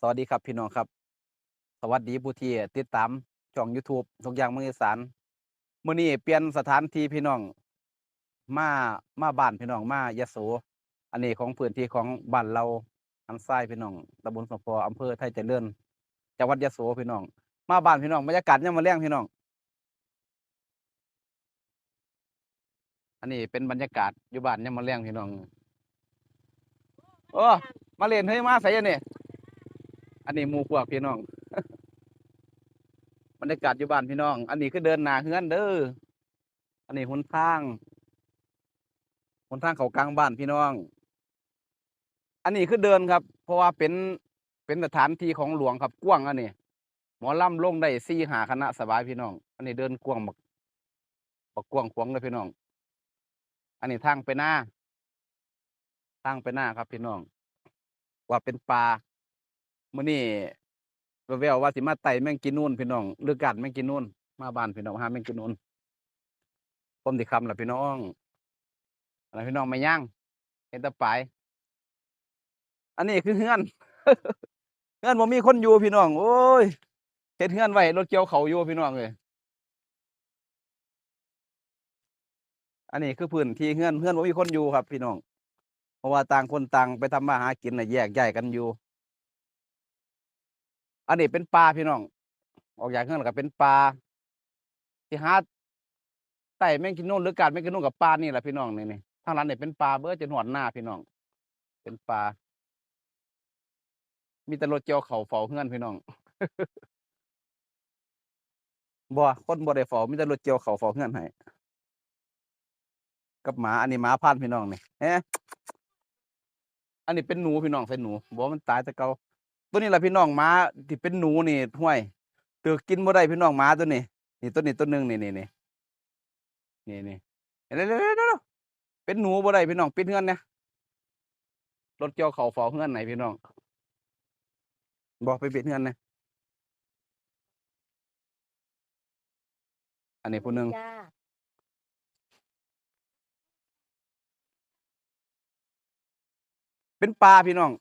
สวัสดีครับพี่น้องครับ สวัสดีผู้ที่ติดตามช่อง YouTube ทุกอย่างเมืองอีสานมื้อนี้เปลี่ยนสถานที่พี่น้อง มามาบ้านพี่น้องมายะโสอันนี้ของพื้นที่ของบ้านเราอันซ้ายพี่น้องตำบลสมพออำเภอไทยเจริญจังหวัดยะโสพี่น้อง มาบ้านพี่น้องบรรยากาศยามมื้อแลงพี่น้อง อันนี้เป็นบรรยากาศอยู่บ้านยามมื้อแลงพี่น้องโอ้มาเล่นเฮ้ยมาใส่อันนี้ อันนี้มูพวกพี่น้องบรรยากาศอยู่บ้านพี่น้อง อันนี้คือเดินหนาเฮือนเด้อ อันนี้หนทางหนทางเขากลางบ้านพี่น้อง อันนี้คือเดินครับ เพราะว่าเป็นเป็นสถานที่ของหลวงครับกว้างอันนี้หมอล่ำลงได้สี่หาคณะสบายพี่น้อง อันนี้เดินกว้างบักบักกว้างขวางเลยพี่น้อง อันนี้ทางไปหน้าทางไปหน้าครับพี่น้อง ว่าเป็นป่า มื้อนี้แววๆว่าสิมาไต่แมงกินนู่นพี่น้องหรือกัดแมงกินนู่นมาบ้านพี่น้องหาแมงกินนู่นผมสิคำล่ะพี่น้องอะไรพี่น้องไม่ย่างเห็นแตะปายอันนี้คือเฮือนเฮือนบ่มีคนอยู่พี่น้องโอ้ยเฮ็ดเฮือนไว้รถเกี่ยวเขาอยู่พี่น้องเอ้ยอันนี้คือพื้นที่เฮือนเฮือนบ่มีคนอยู่ครับ พี่น้อง เพราะว่าต่างคนต่างไปทำมาหากินน่ะแยกย้ายกันอยู่ อันนี้เป็นปลาพี่น้อง ออกจากเฮือนแล้วก็เป็นปลาที่หาไต่แมงกินนู่นหรือการแมงกินนู่นกับปลานี่แหละพี่น้องนี่นี่ทางร้านเนี่ยเป็นปลาเบิดจนหอดหน้าพี่น้อง เป็นปลา มีแต่รถเกี่ยวเข่าเฝ้าเฮือนพี่น้องบ่คนบ่ได้เฝ้ามีแต่รถเกี่ยวเข่าเฝ้าเฮือนให้กับหมาอันนี้หมาพันพี่น้องนี่เอ๊ะอันนี้เป็นหนูพี่น้องใส่หนูบ่มันตายแต่เก่า ตัวนี้ล่ะพี่น้องหมาที่เป็นหนูนี่ห้วยตือกินบ่ได้พี่น้องหมาตัวนี้นี่ตัวนี้ตัวหนึงนี่นี่นี่นี่นี่เร็วๆๆๆเป็นหนูบ่ได้พี่น้องปิดเฮือนเนี่ยรถเกี่ยวเขาเฝ้าเฮือนไหนพี่น้องบ่ไปปิดเฮือนเนี่ยอันนี้ผู้หนึงจ้าเป็นปลาพี่น้อง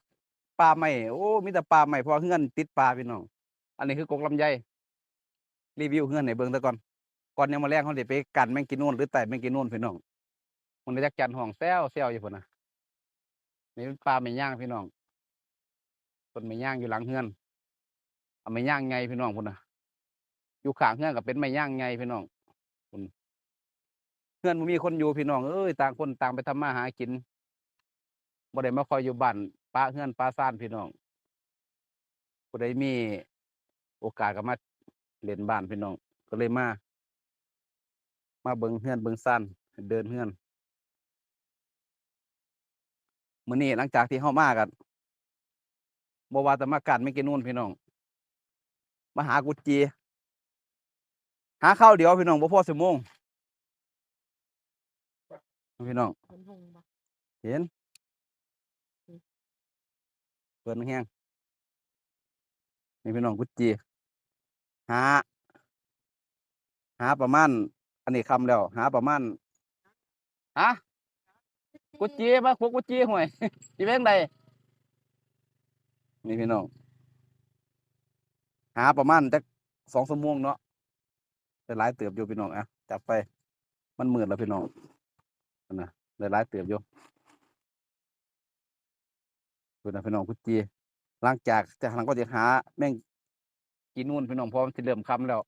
ปลาใหม่โอ้มีแต่ปลาใหม่เพราะเฮือนติดปลาพี่น้องอันนี้คือกกลำไยรีวิวเฮือนให้เบิ่งต่ก่อนก่อนยังมาแรงเขาสิไปกันแมงกินนู่นหรือไต่แมงกินนู่นพี่น้องมันจักจันห้องแซวแซวอยู่พุ่นนะนี่เป็นปลาไม่ย่างพี่น้องต้นไม่ย่างอยู่หลังเฮือนเอาไม่ย่างไงพี่น้องพุ่นนะอยู่ขางเฮือนก็เป็นไม่ย่างไงพี่น้องพุ่นเฮือนบ่มีคนอยู่พี่น้องเอ้ยต่างคนต่างไปทำมาหากินบ่ได้มาคอยอยู่บ้าน ป้าเฮือนป้าซ่านพี่น้องผู้ใดมีโอกาสก็มาเล่นบ้านพี่น้อง ก็เลยมา มาเบิ่งเฮือนเบิ่งซ่านเดินเฮือนมื้อนี้หลังจากที่เฮามากันบ่ว่าแต่มากันไม่กินนู่นพี่น้อง มาหากุดจี หาข้าวเดียวพี่น้องบ่พอชั่วโมงพี่น้อง เห็น หงส์บ่เห็นเปิดแห้งนี่พี่น้องกุจีหา หาประมาณ อันนี้คำแล้ว หาประมาณฮะกุจีมาพวกกุจีห่วยจีเป็นไดนี่พี่น้อง หาประมาณจักสองชั่วโมงเนาะได้หลายเติบอยู่พี่น้องอะจับไป มันหมืดแล้วพี่น้องนั่นนะได้หลายเติบอยู่ ดูนะพี่น้องกุดจีหลังจากจากหลังก็จะหา แม่งกินนู่นพี่น้องเพราะมันจะเริ่มค่ำแล้ว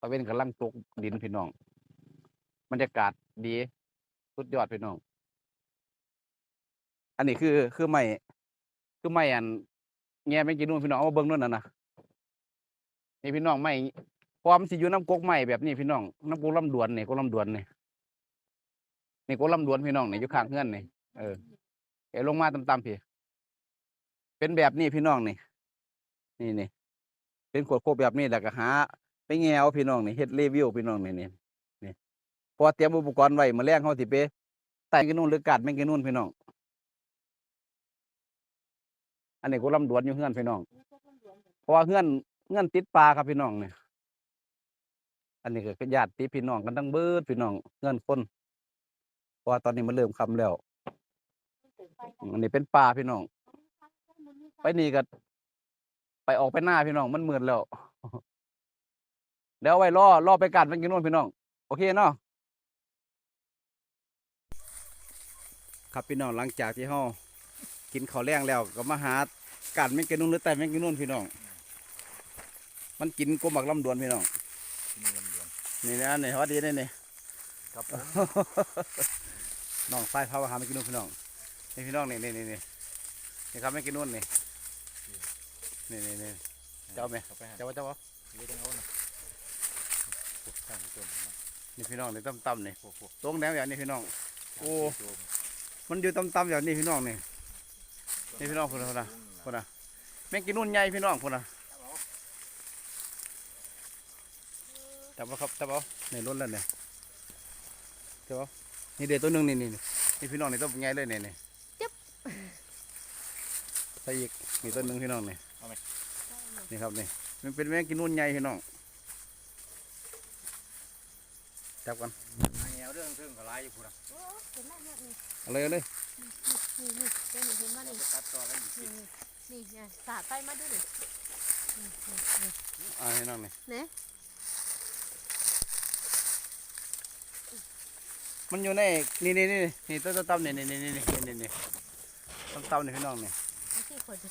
ตะเว้นกำลังตกดินพี่น้องบรรยากาศดีสุดยอดพี่น้อง อันนี้คือคือไม่คือไม่อันแง่แม่งกินนู่นพี่น้องเอาเบิ้งนู่นน่ะนะนี่พี่น้องไม่พร้อมนสิอยู่น้ำกกใหม่แบบนี้พี่น้องน้ำกกลำดวนเนี่ยกกลำดวนเนี่ยนี่กกลำดวนพี่น้องเนี่อยู่ข้างเฮือนเนี่เออ เอลงมาต่ำๆพี่ เป็นแบบนี้พี่น้องนี่ นี่นี่เป็นขวดโคกแบบนี้แล้วก็หา ไปแงวพี่น้องนี่เฮ็ดรีวิวพี่น้องนี่นี่นี่พอเตรียมอุปกรณ์ไว้มื้อแรงเฮาสิไปไต่กันนู่นหรือกัดแม่งกันนู่นพี่น้อง อันนี้ก็ลำดวนอยู่เฮือนพี่น้อง เพราะว่าเฮือนเฮือนติดปลาครับพี่น้องนี่อันนี้ก็ญาติพี่น้องกันทั้งเบิดพี่น้องเฮือนคนเพราะว่าตอนนี้มันเริ่มค่ำแล้ว อันนี้เป็นป่าพี่น้อง ไปนี่ก็ไปออกไปหน้าพี่น้องมันมืดแล้ว แล้วไว้รอรอไปกัดมันกินนู่นพี่น้อง โอเคเนาะครับพี่น้องหลังจากที่เฮากินข้าวแรงแล้ว ก็มาหากัดแมงกินนู่นหรือแต่แมงกินนู่นพี่น้อง มันกินกลมบักลำดวนพี่น้องมีลำดวนนี่นะนี่ฮอดดีนี่นี่ครับผมน้องไฟพามาหาแมงกินนู่นพี่น้อง นี่พี่น้องนี่นี่นี่นี่นี่ครับแมงกินนู่นนี่นี่นี่นี่เจ้าไหมเข้าไปหาเจ้าว่าเจ้าว่าเลี้ยงเอานะปลูกข้างต้นนะนี่พี่น้องนี่ต่ำๆนี่พวกพวกตรงแนวอย่างนี้พี่น้องโอ้โจมมันอยู่ต่ำๆอย่างนี้พี่น้องนี่นี่พี่น้องพุ่นน่ะพุ่นน่ะพุ่นน่ะแม่งกินนู่นใหญ่พี่น้องพุ่นน่ะจับเอาครับจับเอาในรถแล้วเนี่ยจับเอานี่เด็ดตัวหนึงนี่นี่นี่นี่พี่น้องนี่ตัวใหญ่เลยนี่นี่ ใส่อีกนี่ตัวหนึงพี่น้องนี่นี่ครับนี่มันเป็นแม่งกินนู่นใหญ่พี่น้องจับกันนายแอวเรื่องเรื่องกับลายอยู่พูดนะโอ้เห็นไหมเนี่ยนี่เอาเลยเอาเลยนี่นี่ตัวนี้เห็นไหมนี่ตัดต่อกันอีกนี่นี่นี่เนี่ยสาดไปมาดูดินี่นี่นี่อ่าพี่น้องนี่เนี่ยมันอยู่ในนี่นี่นี่นี่ตัวต่ำๆนี่นี่นี่นี่นี่นี่นี่ต่ำๆนี่พี่น้องนี่เอา ที่ขวดดิ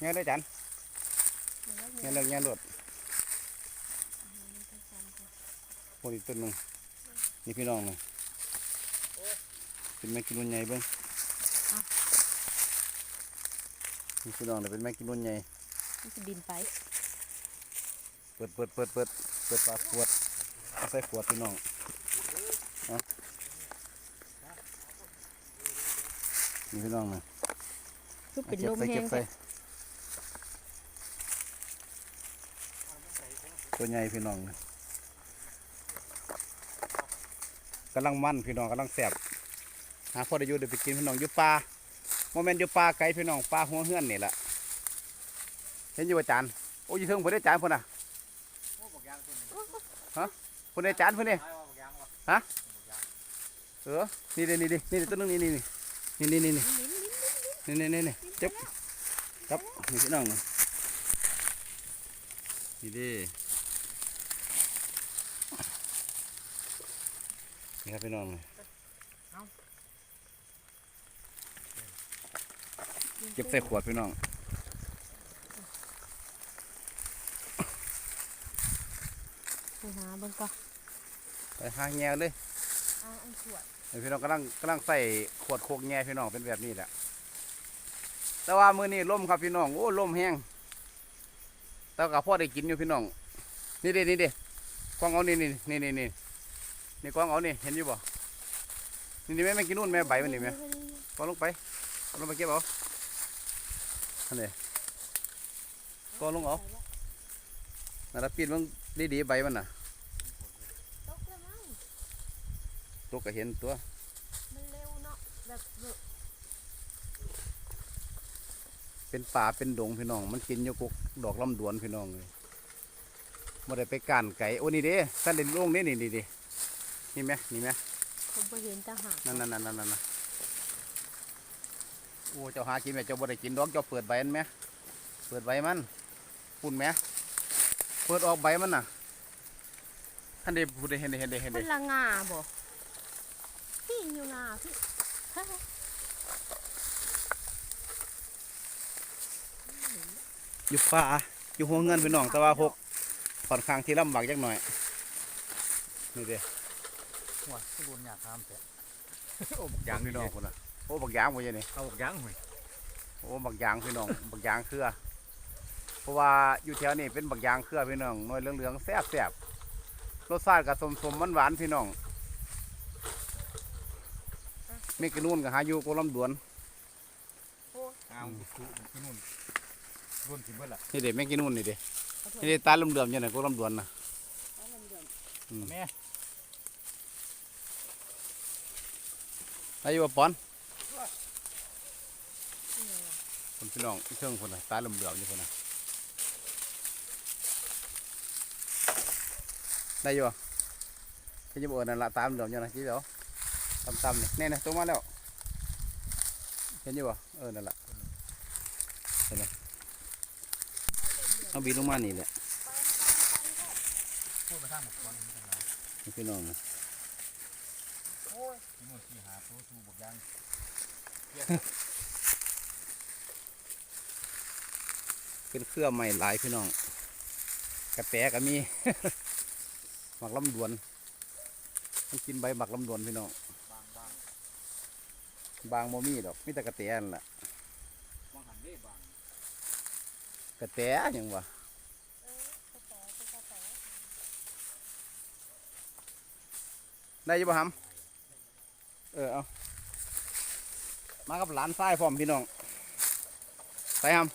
แง่ได้จันเห็นไหมแง่เนี่ยเลิกแง่หลดโอ้ยอีกตัวหนึงนี่พี่น้องนี่เป็นแม่กินนุ่นใหญ่เบิ้งนี่พี่น้องนี่เป็นแม่กินนุ่นใหญ่มันจะบินไป เปิดเปิดเปิดเปิดเปิดปากขวดเอาใส่ขวดพี่น้องเอ นี่พี่น้องนี่คือเป็นเก็ลบมใส่แห้เก็งบใส่ตัวใหญ่พี่น้องนี่กำลังมันพี่น้องกำลังแสบหาพ่อได้อยู่เดี๋ยวไปกินพี่น้องอยู่ป่าโมเมนต์อยู่ป่าไกลพี่น้องป่าหัวเฮือนนี่แหละเห็นอยู่ว่าจานโอ้ยอยู่เทิงเพิ่นได้จานเพิ่นน่ะโอ้บอกยางต้นนี้เพิ่นได้จานเพิ่นนี่ตายว่าบอกยางวะฮะเออนี่เด้นี่เด้นี่เด้ตัวนึงนี่นี่ นี่นี่นี่นี่ลิ้นลิ้นลิ้นนี่นี่นี่นี่จับจับนี่พี่น้องนี่นี่เดินี่ครับพี่น้องนี่เก็บใส่ขวดพี่น้องไปหาเบิ่งก่อนไปหาแง่เลยเอาอันขวดนี่ พี่น้องกำลังกำลังใส่ขวดโคกแง่พี่น้องเป็นแบบนี้แหละ แต่ว่ามือนี้ลมครับพี่น้อง โอ้ลมแห้งแต่กับพ่อได้กินอยู่พี่น้อง นี่เด้นี่เด้กวางเอานี่นี่นี่นี่นี่นี่กวางเอานี่เห็นอยู่บ่ นี่นี่แม่ไม่กินนู่นแม่ใบมันนี่แม่ปอลงไปปอลงไปเก็บเอาอันนี้ปอลงเอาน่าจะปีนมันดีๆใบมันน่ะ ตกแล้วมั้ง ตัวก็เห็นตัว มันเร็วเนาะแบบเร็วเป็นป่าเป็นดงพี่น้อง มันกินอยู่กกดอกลำดวนพี่น้องเลยมาได้ไปก้านไก่โอ้นี่เด้ท่านเด่นลงนี่นี่นี่ดินี่ไหมนี่ไหมผมไปเห็นทหารนั่นนั่นนั่นนั่นนั่นโอ้เจ้าหากินไหมเจ้าบ่ได้กินดอกเจ้าเปิดใบมันไหมเปิดใบมันปุ่นไหมเปิดออกใบมันน่ะท่านเด็พูดได้เห็นได้เห็นได้เห็นมัได้นละงาบ่ พี่อยู่งาพี่อยู่ป่าอยู่หัวเงินพี่น้องแต่ว่าหกค่อนข้างที่ลำบากจักหน่อย นี่เด้หัวสบุนอยากทำแต่โอ้บอกยางพี่น้องคนน่ะโอ้บักยางบ่ใช่นี่เอาบอกยางหน่อยโอ้บักยางพี่น้องบักยางเครือ เพราะว่าอยู่แถวนี้เป็นบักยางเครือพี่น้องหน่วยเหลืองๆแซ่บๆรสชาติก็สมๆหวานๆพี่น้อง มีกระนูนก็หาอยู่โกลำดวนเอาคุที่นู่นรุ่นสิเบิดละนี่เด็แม่งกินนู่นนี่เด็นี่เด็ตาเหลื่อมๆอยู่ไหนโกลำดวนนะแม่อายุว่าปอนคนพี่น้องเชิงคนน่ะตาเหลื่อมๆอยู่คนน่ะได้อยู่บ่ที่จะบอกนั่นละตามเหลื่อมอยู่นะจีเดี๋ยว ต่ำๆนี่แน่นะตรงมาแล้ว เห็นอยู่บ่เออ นั่นแหละเห็นไหมเอาบินลงมานี่แหละพูดมาทางหมดก่อนนี่จังหวะนี่พี่น้องนะโอ้ยพี่นุ่นสี่หาตัวสูบกยังเป็นเครือใหม่หลายพี่น้อง กระแตก็มีหมักลำดวน มันกินใบหมักลำดวนพี่น้อง บางโมมีดอกมีแต่กระแตนั่นแหละบางหันเด้บางกระแตหยังวะได้อยังบ่ฮัมเออเอามากับหลานทรายพร้อมพี่น้องไปฮัม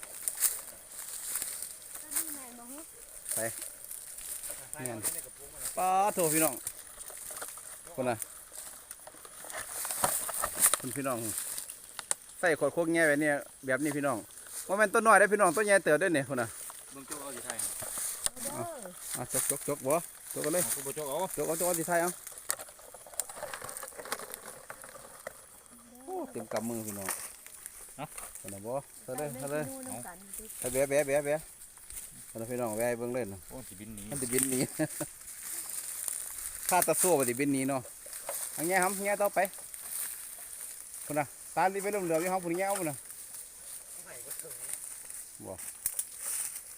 ก็นี่แม่นบ่ฮึใส่เอาในกระปุกมันป้าโทพี่น้องคนน่ะ คุณพี่น้องใส่ขวดโคกแง่แบบนี้แบบนี้พี่น้องว่าแม่นต้นน้อยได้อพี่น้องต้นใหญ่เติบด้วยเนี่ยคนน่ะเบิ่งโจ๊กเอาอยู่ไทยเอาเด้ออะจกจกจกบ่จกกันเลยเอากูบ่โจ๊กเอาจกเอาจกเอาที่ไทยเอาโอ้เต็มกำมือพี่น้องคนน่ะบ่เท่าเลยเท่าเลยไปนู่นกันดิไปแบะแบะแบะแบะคนน่ะพี่น้องแบะให้เบิ่งเลยนะโอ้ยสิบินหนีมันจะบินหนีข้าตะโซ่ปฏิบินหนีเนาะเอันนี้ครับเงี้ยต่อไป คนน่ะตาลีไปเรื่อยๆอยู่ห้องคนเงี้ยเอาพุ่นน่ะ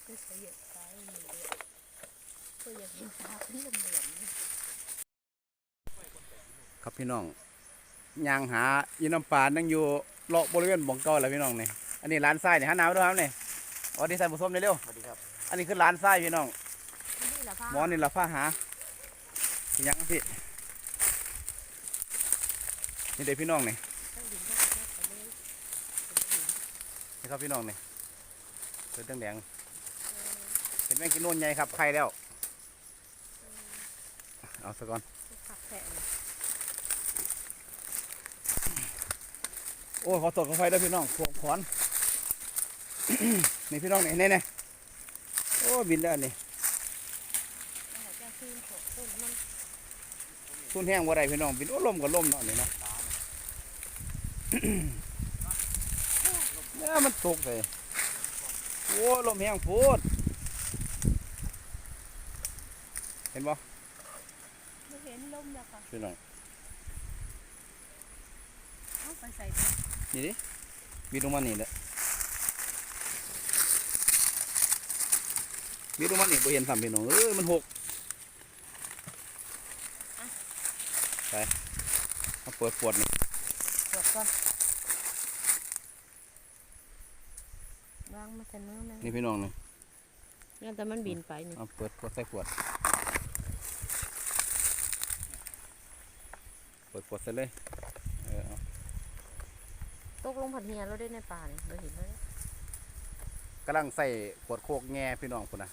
คือเสียไปนี่เด้อก็อยากเห็นตาเพิ่นเหลืองๆนี่ครับพี่น้องย่างหาอีน้ำปลานั่งอยู่เลาะบริเวณบ่องเก่าแหละพี่น้องนี่อันนี้ร้านทรายนี่หาหนาวด้วยครับนี่สวัสดีท่านผู้ชมเร็วสวัสดีครับๆอันนี้คือร้านทรายพี่น้องนี่ล่ะพ่อหมอนี่ละฟ้าหาสิยังพี่นี่เด็กพี่น้องนี่ต้องดินต้องแค่ไปเลย นี่ ครับพี่น้องนี่เป็นแดงเป็นแมงกินนูนใหญ่ครับไข่แล้ว เอาซะก่อนผักแผ่นโอ้ยขอสดขอไฟด้วยพี่น้องขวงขอนนี่พี่น้องนี่นี่นี่โอ้ยบินได้นี่ทุนแห้งบ่าได้พี่น้องบินโอ้ลมกับลมเนาะนี่เนาะ เนี่ยมันตกเลยโอ้ลมแห้งโพูดเห็นบ่ไม่เห็นลมแล้วค่ะพี่น้องเอาไปใส่นี่ดิบินลงมานี่แหละบินลงมานี่บ่เห็นซ้ำพี่น้องเอ้ยมันหกไปเอาเปิดปวดนี่กดก่อน วางมาแต่เนื้อแม่นี่พี่น้องนี่งั้นแต่มันบินไปนี่เอาเปิดขวดใส่ขวด เปิดขวดใส่เลย เออเอาตกลงผัดเฮียเราได้ในป่านี่เราเห็นเลยกำลังใส่ขวดโคกแง่พี่น้องพุ่นนะ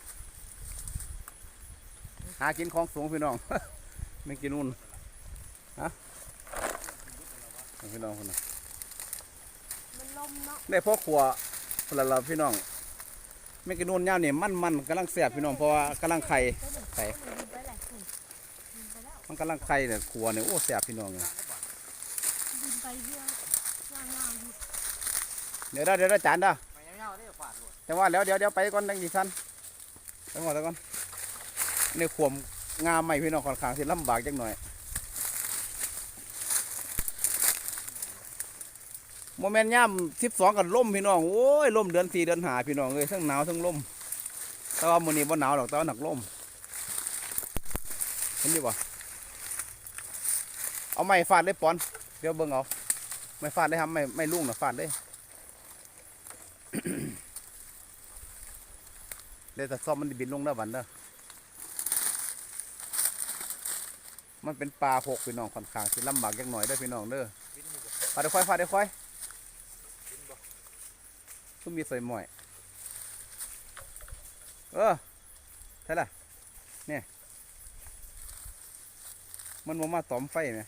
หากินของสูงพี่น้อง ไม่กินนู่นฮะเอาพี่น้องพุ่นนะมันลมเนาะได้พ่อขว พละเราพี่น้องไม่กินนู่นย่ามนี่ยมันมันกำลังเสียบพี่น้องเพราะว่ากำลังไข่ไข่มันกำลังไข่เนี่ยขัวเนี่ยโอ้เสียบพี่น้องเลยบินไปเรื่อยเดี๋ยวได้เดี๋ยวได้จานด้อได้แต่ว่าแล้วเดี๋ยวเดี๋ยวไปก่อนดังดีสันไปก่อนไปก่อนในขวมงามใหม่พี่น้องค่อนข้างที่ลำบากจังหน่อย โมเมนต์ย่ำสิบสองกับล่มพี่น้องโอ้ยล่มเดือนสี่เดือนหาพี่น้องเลยทั้งหนาวทั้งล่มแต่ว่ามื้อนี้บ่หนาวหรอกแต่ว่าหนักล่มเห็นดีป่ะเอาไม้ฟาดเลยปอนเดี๋ยวเบิ่งเอาไม้ฟาดได้ครับไม่ไม่ลุ่งนะฟาดเลยเดี๋ยแต่ซ่อมมันบินลงได้อวันเด้อมันเป็นปลาพกพี่น้องค่อนข้างสิลำบากจักหน่อยเด้พี่น้องเด้อบินอยู่บ่ฟาดเดี๋ยวค่อยฟาดเดี๋ยวค่อย ตุ้มมีใส่หมอย เออใช่ล่ะเนี่ยมันมามาตอมไฟไหม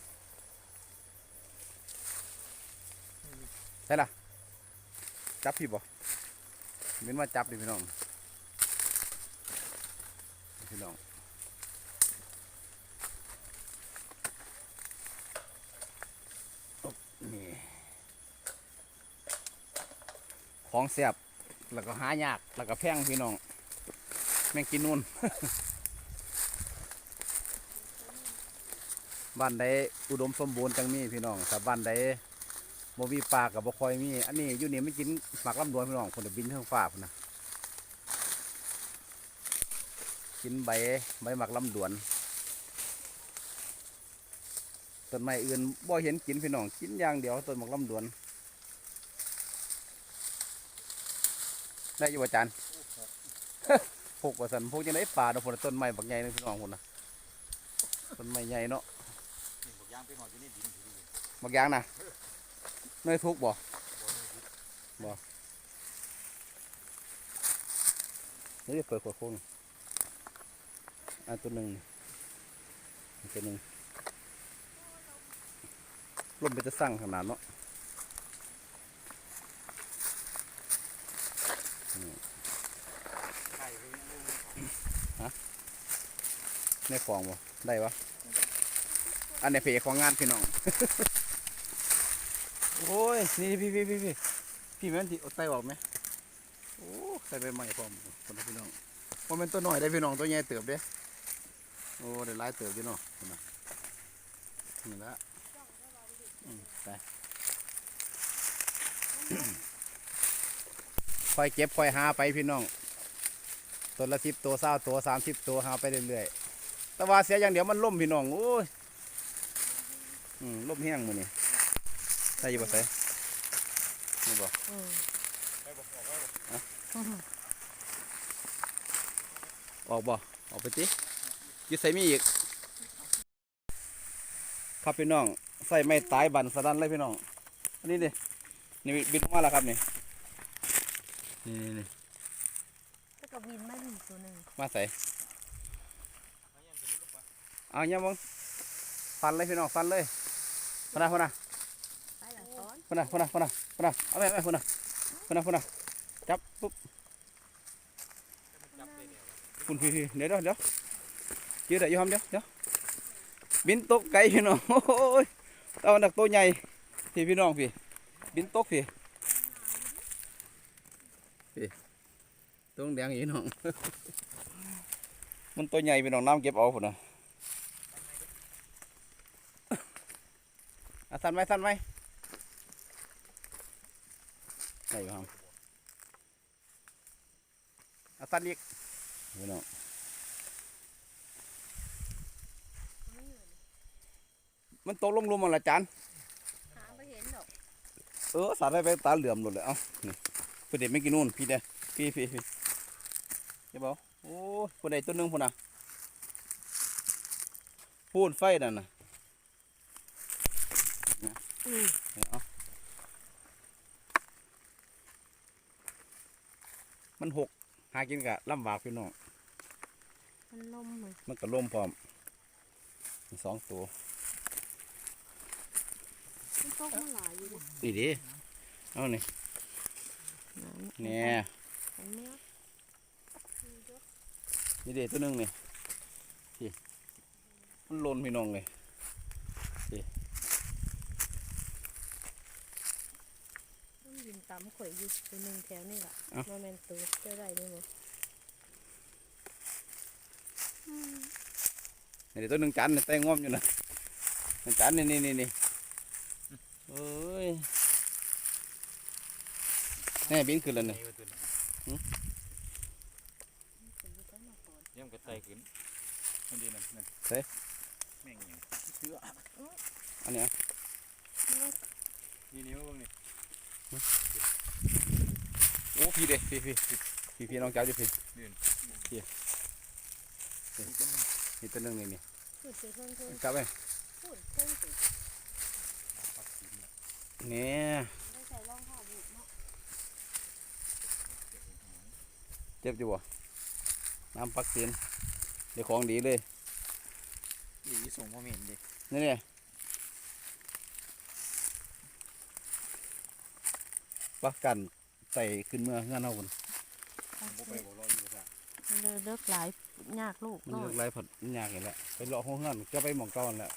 ใช่ล่ะ จับพี่บ่เป็นมาจับดิพี่น้อง พี่น้องอ๊บนี่ ของเสียบแล้วก็หายาก แล้วก็แพงพี่น้อง แม่งกินนู่น บ้านใดอุดมสมบูรณ์จังมีพี่น้องถ้าบ้านใดบ่มีปลากับบ่คอยมี อันนี้อยู่นี่ไม่กินหมากลำดวนพี่น้องคนจะบินเทิงฟ้าพุ่นนะกินใบใบหมากลำดวนต้นไม้อื่นบ่เห็นกินพี่น้องกินอย่างเดียวต้นหมากลำดวน ได้อยู่อาจารย์พกว่าสันพวกยังไงป่าเนาะพุ่นน่ะต้นไม้บักใหญ่เลยพี่น้องพุ่นนะต้นไม้ใหญ่เนาะบอกยางไปหอดอยู่ในดินถือดิบักยางนะเนยทุกบ่บ่เดี๋ยวเปิดขวดโค้งอันตัวหนึ่งอันตัวหนึ่งลมไปจะสั่งขนาดเนาะ ไข่ไปยังลูก ในฟองบ่ได้ปะอันในเพจของงานพี่น้อง โอ้ย นี่พี่พี่พี่พี่พี่แม่นที่อาไตออกไหมโอ้ใส่ใบใหม่พร้อมคนพี่น้องว่าเป็นตัวหน่อยได้พี่น้องตัวใหญ่เติบเด้โอ้ได้หลายเติบอยู่นาะพุ่นน่ะนี่ละไปค่อยเก็บค่อยหาไปพี่น้อง ตัวละสิบตัวเศร้าตัวสามสิบตัวหาไปเรื่อยๆ แต่ว่าเสียอย่างเดียวมันล่มพี่น้องโอ้ยอืมล่มแห้งมือนี่ใส่อยี่บ่ใส่นี่บ่อืมไปบอกบอกไว้บอกออกบ่ออกไปติอยึดใส่มีอีกครับพี่น้องใส่ไม่ตายบันสะดันเลยพี่น้องอันนี้ดินี่บินออกมาแล้วครับนี่นี่นี่นี่แล้วก็บินมาอีกตัวหนึ่งมาใส่ เอายังจะลุกไป เอาเนี่ยมึงฟันเลยพี่น้องฟันเลยพนนะพนนะไปหลังซ้อนพนนะพนนะพนนะพนนะเอาไปเอาไปพนนะพนนะพนนะจับปุ๊บจับเลยเนี่ยคุณพี่พี่เดี๋ยวเดี๋ยวเดี๋ยวยืดได้อยูทำเดี๋ยวเดี๋ยวบินตกไกลพี่น้องโอ้ยตะ วันดักตัวใหญ่พี่พี่น้องพี่บินตกพี่พี่ตัวแดงอีน้องมันตัวใหญ่พี่น้องน้ำเก็บเอาพุ่นนะอะสั่นไหมสั่นไหมได้อยู่ครับอะสั่นอีกพี่น้องมันตกลงหลุมมันละจานหาไม่เห็นหรอกเออสาดไปไปตาเหลื่อมหมดเลยเอ้านี่เพื่อเด็กไม่กินนู่นพี่เด้อพี่พี่พี่เดี๋ยวบอกโอ้เพื่อใดตัวหนึงพุ่นน่ะพูนไฟนั่นน่ะนะเอา มันหกหากินกะลำบากพี่น้อง มันลมเลยมันก็ล่มพร้อมมีสองตัวมันตกมาหลายอยู่นะนี่ดิเอานี่เนี่ยเห็นไหมนี่เด็ตัวหนึงนี่พี่มันหลนพี่น้องเลยต้องบิน ตามข่อยอยู่ตัวหนึ่งแถวนี่แหละโมเมนต์ตัวเจ้าไรนี่มั้งนี่เด็ตัวหนึงจานนี่แตงงอมอยู่นะนี่จานนี่นี่นี่นี่เอ้ยแน่บินขึ้นแล้วนี่นี่ว่าตัวนี้หืมยังกระต่ายขึ้นมันดีนั่นนั่นแม่งยังเชื่ออันนี้อะนี่นี่มาเบิ่งนี่โอ้ พี่เด็พี่พี่พี่พี่พี่น้องเจ้าอยู่พี่นี่ต้นนึงนี่ตัวหนึงนี่นี่พูดเพื่อนเพื่อนจับไปพูดเพื่อนสิปักกินละเนี่ยได้ใส่รองเท้าบูทเนาะเจ็บอยู่บ่น้ำปักเสียนเดี๋ยวของดีเลยอีส่งมาเห็นดินี่เนี่ยปักกัน ใส่ขึ้นเมื่อเงื่อนเอาคนผมบ่ไปบ่รออยู่ซะมันเลยเลิกหลายยากลูกมันน้อเลืยอกไรผัดมันยากอย่างแหละไปเลาะห้องเงื่อนก็ไปหมองเก่านั่นแหละ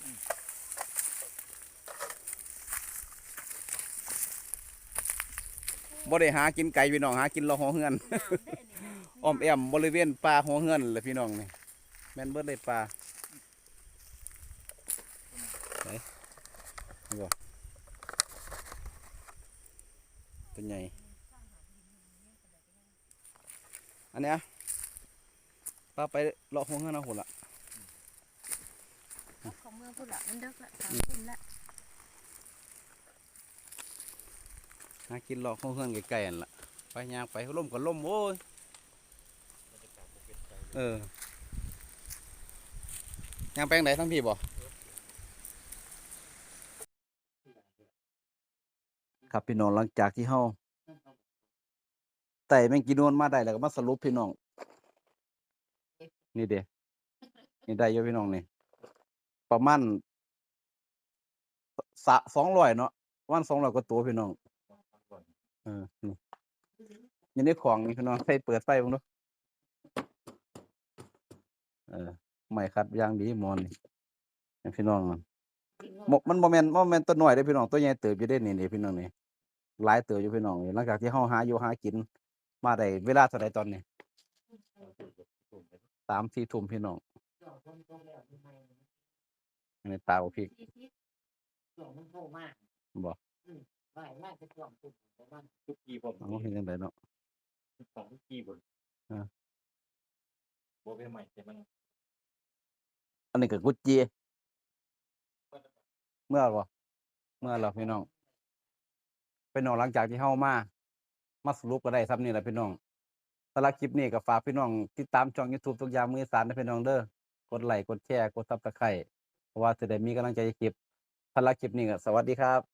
บ่ได้หากินไก่พี่น้องหากินเลาะห้องเงื่อนน้ำได้อันนี้นะอ้อมแอมบริเวณป่าหัวเฮือนเลยพี่น้องนี่แม่นเบิดเลยป่าไหนนี่บ่ตัวใหญ่อันเนี้ย ป้าไปเลาะหัวเฮือนเอาหุ่นละเอาของเมืองพุ่นละมันเด็กละสามทุ่มละหากินเลาะหัวเฮือนไกลๆนั่นล่ะไปย่างไปล่มก็ล่มโอ้ยบรรยากาศบ่เป็นใจเออย่างแปลงไหนทั้งพี่บ่ครับพี่น้องหลังจากที่เฮาไต่แมงกีนวนมาได้แล้วก็มาสรุปพี่น้อง นี่เด้นี่ได้อยู่พี่น้องนี่ประมาณสะสองร้อยเนาะประมาณสองร้อยกว่าตัวพี่น้องเออนี่อยู่ของนี่พี่น้องใส่เปิดไฟบ้างเนาะเออไม่คัดยางดีมอนนี่พี่น้องมันมันโมเมนต์โมเมนต์ตัวหน้อยได้พี่น้องตัวใหญ่เติบอยู่ได้นี่นี่พี่น้องนี่หลายเติบอยู่พี่น้องนี่หลังจากที่เฮาหาอยู่หากิน มาได้เวลาเท่าใดตอนนี้ สามสี่ทุ่มพี่น้องอันนี้ตาบ่พริกช่วงมันโทรมากบ่อืมบ่ายมากจะช่วงปุ๊บประมาณทุกกีผมเอาเฮ็ดจังไดเนาะสองทุกกีบนอ่าบ่เป็นใหม่แต่มันอันนี้ก็กุดจีเมื่อบ่เมื่อเราพี่น้องพี่น้องหลังจากที่เฮามามาสรุปก็ได้ซ้ำนี่แหละพี่น้อง สำหรับคลิปนี้ก็ฝากพี่น้องติดตามช่อง YouTube ทุกอย่างมือสานนะพี่น้องเด้อกดไลค์กดแชร์กดซับสไครต์เพราะว่าจะได้มีกำลังใจคลิปสำหรับคลิปนี้ก็สวัสดีครับ